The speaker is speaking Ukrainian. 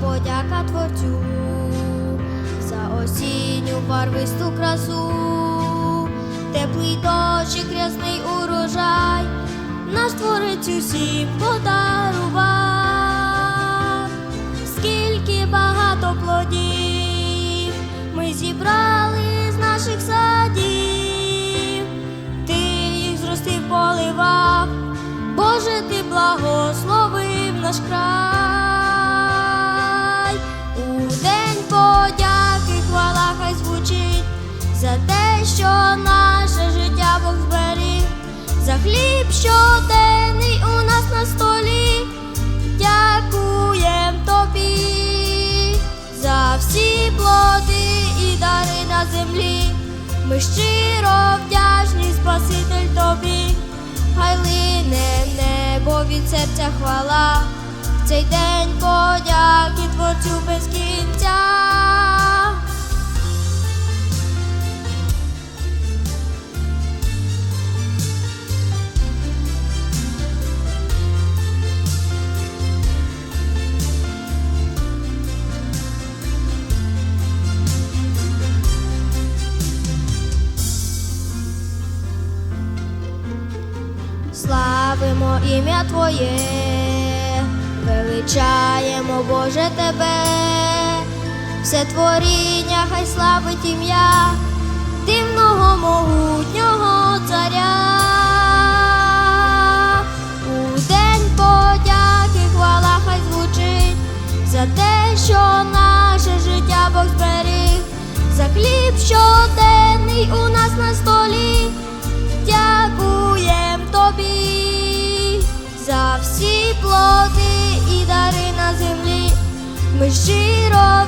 подяка Творцю за осінню барвисту красу, теплий дощ і грязний урожай, наш творець усім подарував, скільки багато плодів ми зібрали хліб щоденний у нас на столі. Дякуєм тобі за всі плоди і дари на землі. Ми щиро вдячні, Спаситель тобі, хай лине небо від серця хвала. В цей день подяки Славимо ім'я Твоє, величаємо, Боже Тебе, все творіння, хай славить ім'я дивного могутнього царя. У день подяки хвала хай звучить за те, що наше життя Бог зберіг, за хліб щоденний у нас на столі. Плоди і дари на землі. Ми щиро